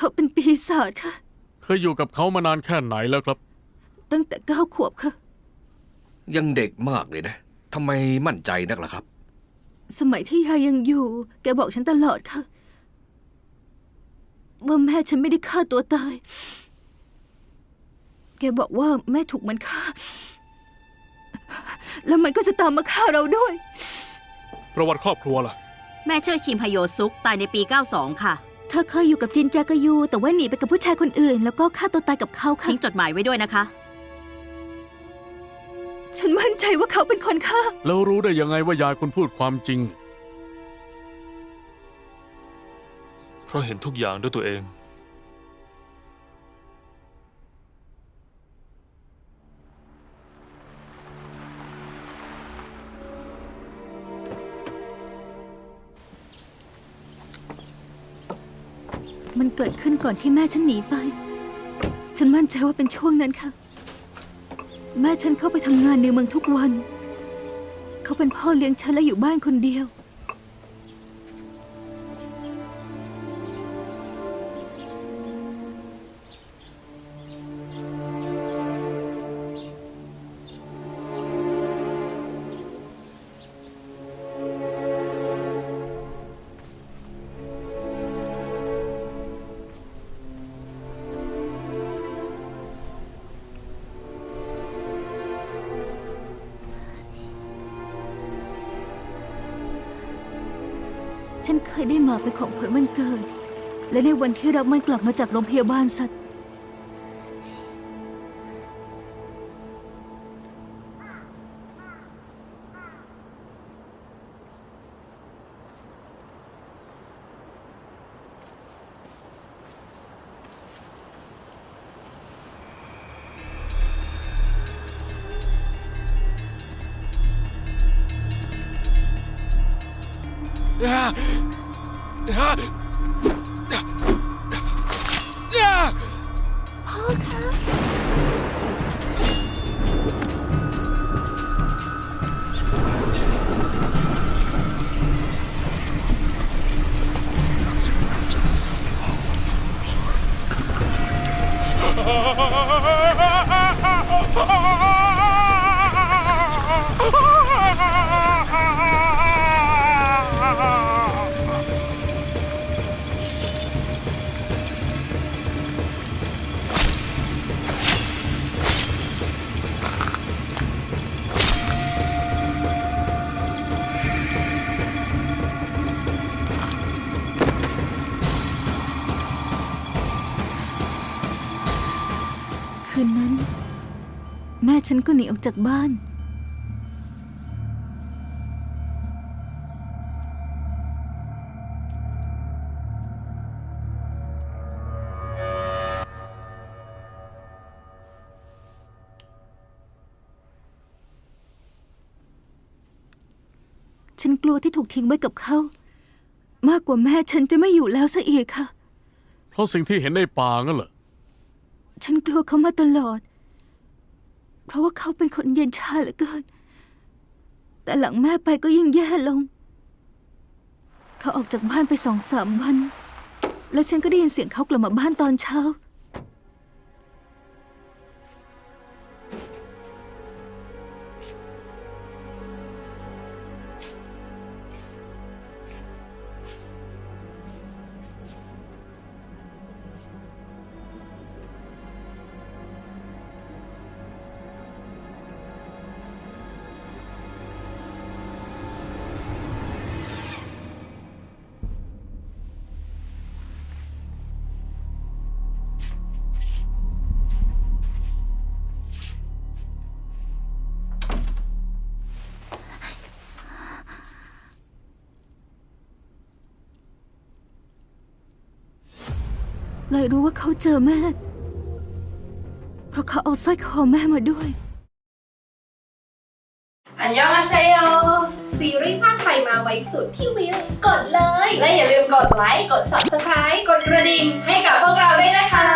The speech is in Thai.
เขาเป็นปีศาจค่ะ เคยอยู่กับเขามานานแค่ไหนแล้วครับ ตั้งแต่เก้าขวบค่ะ ยังเด็กมากเลยนะทำไมมั่นใจนักล่ะครับ สมัยที่ยายยังอยู่ แกบอกฉันตลอดค่ะ ว่าแม่ฉันไม่ได้ฆ่าตัวตาย แกบอกว่าแม่ถูกมันฆ่า แล้วมันก็จะตามมาฆ่าเราด้วย ประวัติครอบครัวล่ะ แม่ชื่อชิมฮโยซุกตายในปี 92 ค่ะ เธอเคยอยู่กับจินจากายู แต่ว่าหนีไปกับผู้ชายคนอื่น แล้วก็ฆ่าตัวตายกับเขาค่ะ ทิ้งจดหมายไว้ด้วยนะคะ ฉันมั่นใจว่าเขาเป็นคนฆ่า แล้วรู้ได้ยังไงว่ายายคุณพูดความจริง เพราะเห็นทุกอย่างด้วยตัวเอง มันเกิดขึ้นก่อนที่แม่ฉันหนีไป ฉันมั่นใจว่าเป็นช่วงนั้นค่ะ แม่ฉันเข้าไปทำงานในเมืองทุกวัน เขาเป็นพ่อเลี้ยงฉันและอยู่บ้านคนเดียว ฉันเคยได้มาเป็นของขวัญวันเกิด และในวันที่รับมันกลับมาจากโรงพยาบาลสัตว์ พ่อคะ คืนนั้น แม่ฉันก็หนีออกจากบ้าน ฉันกลัวที่ถูกทิ้งไว้กับเขา มากกว่าแม่ฉันจะไม่อยู่แล้วซะอีกค่ะ เพราะสิ่งที่เห็นในป่างั้นเหรอ ฉันกลัวเขามาตลอด เพราะว่าเขาเป็นคนเย็นชาเหลือเกิน แต่หลังแม่ไปก็ยิ่งแย่ลง เขาออกจากบ้านไปสองสามวัน แล้วฉันก็ได้ยินเสียงเขากลับมาบ้านตอนเช้า เลยรู้ว่าเขาเจอแม่ เพราะเขาเอาสร้อยคอแม่มาด้วย อันยองอาเซโยซีรีส์ภาคไทยมาไว้สุดที่วิวกดเลย และอย่าลืมกดไลค์ กด subscribe กดกระดิ่งให้กับพวกเราด้วยนะคะ